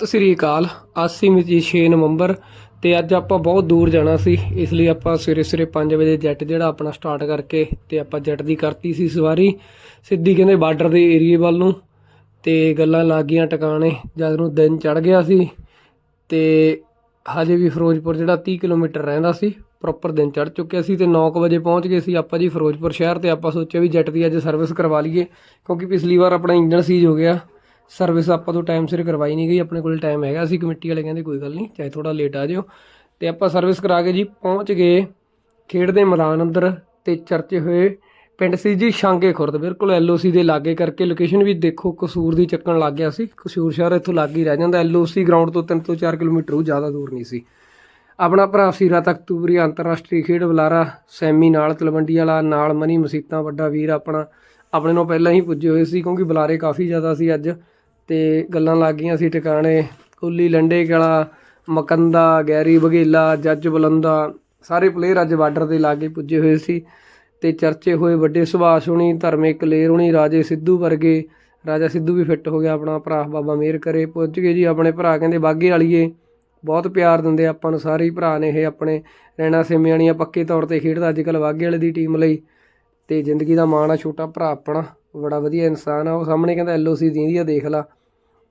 ਸਤਿ ਸ੍ਰੀ ਅਕਾਲ। ਅੱਜ ਸੀ ਮਿਤੀ 6 ਨਵੰਬਰ ਤੇ ਅੱਜ ਆਪਾਂ ਬਹੁਤ ਦੂਰ ਜਾਣਾ ਸੀ, ਇਸ ਲਈ ਆਪਾਂ ਸਵੇਰੇ ਸਵੇਰੇ 5 ਵਜੇ ਜੈਟ ਜਿਹੜਾ ਆਪਣਾ ਸਟਾਰਟ ਕਰਕੇ ਤੇ ਆਪਾਂ ਜੈਟ ਦੀ ਕਰਤੀ ਸੀ ਸਵਾਰੀ। ਸਿੱਧੀ ਕਹਿੰਦੇ ਬਾਰਡਰ ਦੇ ਏਰੀਏ ਵੱਲ ਨੂੰ ਤੇ ਗੱਲਾਂ ਲੱਗ ਗਈਆਂ ਟਿਕਾਣੇ, ਜਦ ਨੂੰ ਦਿਨ ਚੜ ਗਿਆ ਸੀ ਤੇ ਹਜੇ ਵੀ ਫਿਰੋਜ਼ਪੁਰ ਜਿਹੜਾ 30 ਕਿਲੋਮੀਟਰ ਰਹਿੰਦਾ ਸੀ ਪ੍ਰੋਪਰ ਦਿਨ ਚੜ ਚੁੱਕਿਆ ਸੀ ਤੇ 9 ਵਜੇ ਪਹੁੰਚ ਗਏ ਸੀ ਆਪਾਂ ਜੀ ਫਿਰੋਜ਼ਪੁਰ ਸ਼ਹਿਰ ਤੇ ਆਪਾਂ ਸੋਚਿਆ ਵੀ ਜੈਟ ਦੀ ਅੱਜ ਸਰਵਿਸ ਕਰਵਾ ਲਈਏ, ਕਿਉਂਕਿ ਪਿਛਲੀ ਵਾਰ ਆਪਣਾ ਇੰਜਨ ਸੀਜ ਹੋ ਗਿਆ। ਸਰਵਿਸ ਆਪਾਂ ਤੋਂ ਟਾਈਮ ਸਿਰ ਕਰਵਾਈ ਨਹੀਂ ਗਈ, ਆਪਣੇ ਕੋਲ ਟਾਈਮ ਹੈਗਾ ਸੀ ਕਮੇਟੀ ਵਾਲੇ ਕਹਿੰਦੇ ਕੋਈ ਗੱਲ ਨਹੀਂ, ਚਾਹੇ ਥੋੜਾ ਲੇਟ ਆ ਜਿਓ। ਤੇ ਆਪਾਂ ਸਰਵਿਸ ਕਰਾ ਕੇ ਜੀ ਪਹੁੰਚ ਗਏ ਖੇਡ ਦੇ ਮੈਦਾਨ ਅੰਦਰ ਤੇ ਚਰਚੇ ਹੋਏ ਪਿੰਡ ਸੀ ਜੀ ਸ਼ਾਂਗੇ ਖੁਰਦ। ਬਿਲਕੁਲ ਐਲਓਸੀ ਦੇ ਲਾਗੇ ਕਰਕੇ ਲੋਕੇਸ਼ਨ ਵੀ ਦੇਖੋ, ਕਸੂਰ ਦੀ ਚੱਕਣ ਲੱਗ ਗਿਆ ਸੀ। ਕਸੂਰ ਸ਼ਹਿਰ ਇੱਥੋਂ ਲੱਗ ਹੀ ਰਹਿ ਜਾਂਦਾ। ਐਲਓਸੀ ਗਰਾਊਂਡ ਤੋਂ 3 ਤੋਂ 4 ਕਿਲੋਮੀਟਰ ਉਹ ਜ਼ਿਆਦਾ ਦੂਰ ਨਹੀਂ ਸੀ। ਆਪਣਾ ਭਰਾ ਸੀਰਾ ਤਖਤੂਬਰੀ ਅੰਤਰਰਾਸ਼ਟਰੀ ਖੇਡ ਬੁਲਾਰਾ, ਸੈਮੀ ਨਾਲ ਤਲਵੰਡੀ ਵਾਲਾ, ਨਾਲ ਮਨੀ ਮਸੀਤਾਂ ਵੱਡਾ ਵੀਰ ਆਪਣਾ। ਆਪਣੇ ਨੂੰ ਪਹਿਲਾਂ ਹੀ ਪੁੱਜੇ ਹੋਏ ਸੀ ਕਿਉਂਕਿ ਬੁਲਾਰੇ ਕਾਫੀ ਜ਼ਿਆਦਾ ਸੀ ਅੱਜ। ਅਤੇ ਗੱਲਾਂ ਲੱਗ ਗਈਆਂ ਸੀ ਟਿਕਾਣੇ। ਕੁੱਲੀ, ਲੰਡੇ ਕਲਾ, ਮਕੰਦਾ, ਗੈਰੀ, ਬਘੇਲਾ, ਜੱਜ ਬੁਲੰਦਾ, ਸਾਰੇ ਪਲੇਅਰ ਅੱਜ ਬਾਰਡਰ ਦੇ ਲਾਗੇ ਪੁੱਜੇ ਹੋਏ ਸੀ ਅਤੇ ਚਰਚੇ ਹੋਏ ਵੱਡੇ ਸੁਭਾਸ਼ ਹੋਣੀ, ਧਰਮੇ ਕਲੇਰ ਹੋਣੀ, ਰਾਜੇ ਸਿੱਧੂ ਵਰਗੇ। ਰਾਜਾ ਸਿੱਧੂ ਵੀ ਫਿੱਟ ਹੋ ਗਿਆ, ਆਪਣਾ ਭਰਾ ਬਾਬਾ ਮੇਰ ਕਰੇ। ਪੁੱਜ ਗਏ ਜੀ ਆਪਣੇ ਭਰਾ, ਕਹਿੰਦੇ ਬਾਗੇ ਵਾਲੀਏ, ਬਹੁਤ ਪਿਆਰ ਦਿੰਦੇ ਆਪਾਂ ਨੂੰ ਸਾਰੇ ਹੀ ਭਰਾ ਨੇ ਇਹ ਆਪਣੇ। ਰੈਣਾ ਸਿਮਿਆਣੀਆਂ ਪੱਕੇ ਤੌਰ ਤੇ ਖੇਡਦਾ ਅੱਜ ਕੱਲ੍ਹ ਬਾਗੇ ਵਾਲੇ ਦੀ ਟੀਮ ਲਈ। ਤੇ ਜ਼ਿੰਦਗੀ ਦਾ ਮਾਣ ਆ, ਛੋਟਾ ਭਰਾ ਆਪਣਾ, ਬੜਾ ਵਧੀਆ ਇਨਸਾਨ ਆ, ਉਹ ਸਾਹਮਣੇ ਕਹਿੰਦਾ ਐਲਓਸੀ ਦੀਂਦੀ ਆ, ਦੇਖ ਲਾ।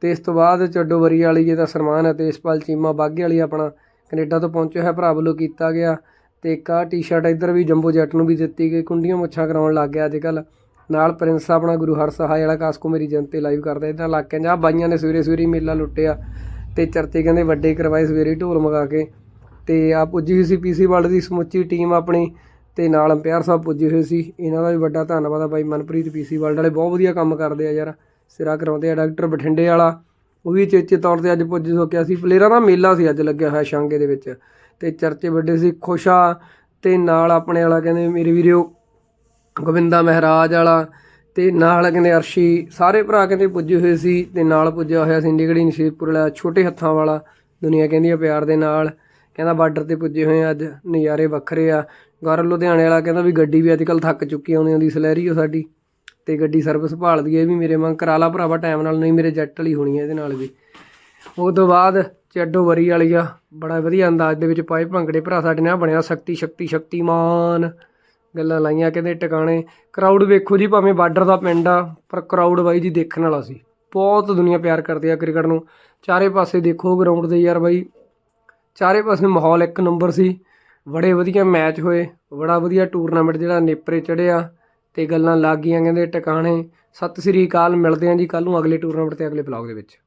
ਤੇ ਇਸ ਤੋਂ ਬਾਅਦ ਚੱਡੋ ਵਰੀ ਵਾਲੀ ਜਿਹਦਾ ਸਨਮਾਨ ਹੈ ਤੇਜਪਾਲ ਚੀਮਾ ਬਾਗੇ ਵਾਲੀ ਆਪਣਾ ਕੈਨੇਡਾ ਤੋਂ ਪਹੁੰਚਿਆ ਹੋਇਆ ਭਰਾ ਵੱਲੋਂ ਕੀਤਾ ਗਿਆ ਤੇ ਇੱਕ ਆਹ ਟੀ-ਸ਼ਰਟ ਇੱਧਰ ਵੀ ਜੰਬੋ ਜੱਟ ਨੂੰ ਵੀ ਦਿੱਤੀ ਗਈ, ਕੁੰਡੀਆਂ ਮੁੱਛਾਂ ਕਰਾਉਣ ਲੱਗ ਗਿਆ ਅੱਜ ਕੱਲ ਨਾਲ ਪ੍ਰਿੰਸ ਆਪਣਾ ਗੁਰੂ ਹਰ ਸਹਾਇ ਵਾਲਾ ਕਾਸਕੋ ਮੇਰੀ ਜਨਤੇ ਲਾਈਵ ਕਰਦਾ ਇਹਨਾਂ ਇਲਾਕਿਆਂ 'ਚ ਆਹ ਬਾਈਆਂ ਨੇ ਸਵੇਰੇ ਸਵੇਰੇ ਹੀ ਮੇਲਾ ਲੁੱਟਿਆ ਤੇ ਚਰਚੇ ਕਹਿੰਦੇ ਵੱਡੇ ਕਰਵਾਏ ਸਵੇਰੇ ਹੀ ਢੋਲ ਮਗਾ ਕੇ ਤੇ ਆ ਪੁੱਜੀ ਹੋਈ ਸੀ ਪੀਸੀ ਵਰਲਡ ਦੀ ਸਮੁੱਚੀ ਟੀਮ ਆਪਣੀ ਤੇ ਨਾਲ ਅੰਪਾਇਰ ਸਾਹਿਬ ਪੁੱਜੇ ਹੋਏ ਸੀ। ਇਹਨਾਂ ਦਾ ਵੀ ਵੱਡਾ ਧੰਨਵਾਦ ਆ ਬਾਈ ਮਨਪ੍ਰੀਤ ਪੀਸੀ ਵਰਲਡ ਵਾਲੇ, ਬਹੁਤ ਵਧੀਆ ਕੰਮ ਕਰਦੇ ਆ ਯਾਰ। ਸਿਰਾ ਕਰਾਉਂਦੇ ਆ, ਡਾਕਟਰ ਬਠਿੰਡੇ ਵਾਲਾ, ਉਹ ਵੀ ਚੇਚੇ ਤੌਰ ਤੇ ਅੱਜ ਪੁੱਜ ਸੋਕਿਆ ਸੀ। ਪਲੇਅਰਾਂ ਦਾ ਮੇਲਾ ਸੀ ਅੱਜ ਲੱਗਿਆ ਹੋਇਆ ਸ਼ਾਂਗੇ ਦੇ ਵਿੱਚ। ਤੇ ਚਰਚੇ ਵੱਡੇ ਸੀ, ਖੁਸ਼ਾ ਤੇ ਨਾਲ ਆਪਣੇ ਵਾਲਾ ਕਹਿੰਦੇ ਮੇਰੇ ਵੀਰੋ ਗੋਬਿੰਦਾ ਮਹਾਰਾਜ ਵਾਲਾ ਤੇ ਨਾਲ ਕਹਿੰਦੇ ਅਰਸ਼ੀ, ਸਾਰੇ ਭਰਾ ਕਹਿੰਦੇ ਪੁੱਜੇ ਹੋਏ ਸੀ ਤੇ ਨਾਲ ਪੁੱਜਿਆ ਹੋਇਆ ਸੀ ਇੰਡੀਗੜੀ ਨਸ਼ੀਪੁਰ ਵਾਲਾ, ਛੋਟੇ ਹੱਥਾਂ ਵਾਲਾ, ਦੁਨੀਆ ਕਹਿੰਦੀ ਆ ਪਿਆਰ ਦੇ ਨਾਲ। ਕਹਿੰਦਾ ਬਾਰਡਰ ਤੇ ਪੁੱਜੇ ਹੋਏ ਆ ਅੱਜ, ਨਜ਼ਾਰੇ ਵੱਖਰੇ ਆ। ਗੌਰਵ ਲੁਧਿਆਣੇ ਵਾਲਾ ਕਹਿੰਦਾ ਵੀ ਗੱਡੀ ਵੀ ਅੱਜ ਕੱਲ ਥੱਕ ਚੁੱਕੀ ਆਉਂਦੀ ਆਉਂਦੀ ਸਲੈਰੀ ਉਹ ਸਾਡੀ। ਤੇ ਗੱਡੀ ਸਰਵਿਸ ਭਾਲਦੀ ਹੈ, ਇਹ ਵੀ ਮੇਰੇ ਵਾਂਗ ਕਰਾ ਲਾ ਭਰਾਵਾ ਟਾਈਮ ਨਾਲ, ਨਹੀਂ ਮੇਰੇ ਜੈਟ ਵਾਲੀ ਹੋਣੀ ਹੈ ਇਹਦੇ ਨਾਲ ਵੀ। ਉਹ ਤੋਂ ਬਾਅਦ ਚੱਡੋ ਵਰੀ ਵਾਲੀ ਆ, ਬੜਾ ਵਧੀਆ ਅੰਦਾਜ਼ ਦੇ ਵਿੱਚ ਪਾਏ ਭੰਗੜੇ ਭਰਾ ਸਾਡੇ ਨਾਲ ਬਣਿਆ, ਸ਼ਕਤੀ ਸ਼ਕਤੀ, ਸ਼ਕਤੀਮਾਨ। ਗੱਲਾਂ ਲਾਈਆਂ ਕਹਿੰਦੇ ਟਿਕਾਣੇ ਕਰਾਊਡ ਵੇਖੋ ਜੀ, ਭਾਵੇਂ ਬਾਰਡਰ ਦਾ ਪਿੰਡ ਆ, ਪਰ ਕਰਾਊਡ ਬਾਈ ਜੀ ਦੇਖਣ ਵਾਲਾ ਸੀ। ਬਹੁਤ ਦੁਨੀਆ ਪਿਆਰ ਕਰਦੀ ਆ ਕ੍ਰਿਕਟ ਨੂੰ। ਚਾਰੇ ਪਾਸੇ ਦੇਖੋ ਗਰਾਊਂਡ ਦੇ ਯਾਰ ਬਾਈ। ਚਾਰੇ ਪਾਸੇ ਮਾਹੌਲ ਇੱਕ ਨੰਬਰ ਸੀ। ਬੜੇ ਵਧੀਆ ਮੈਚ ਹੋਏ, ਬੜਾ ਵਧੀਆ ਟੂਰਨਾਮੈਂਟ ਜਿਹੜਾ ਨੇਪਰੇ ਚੜਿਆ ਤੇ ਗੱਲਾਂ ਲੱਗ ਗਈਆਂ, ਕਹਿੰਦੇ ਟਿਕਾਣੇ, ਸਤਿ ਸ੍ਰੀ ਅਕਾਲ, ਮਿਲਦੇ ਆਂ ਜੀ ਕੱਲ ਨੂੰ ਅਗਲੇ ਟੂਰਨਾਮੈਂਟ ਤੇ ਅਗਲੇ ਬਲੌਗ ਦੇ ਵਿੱਚ।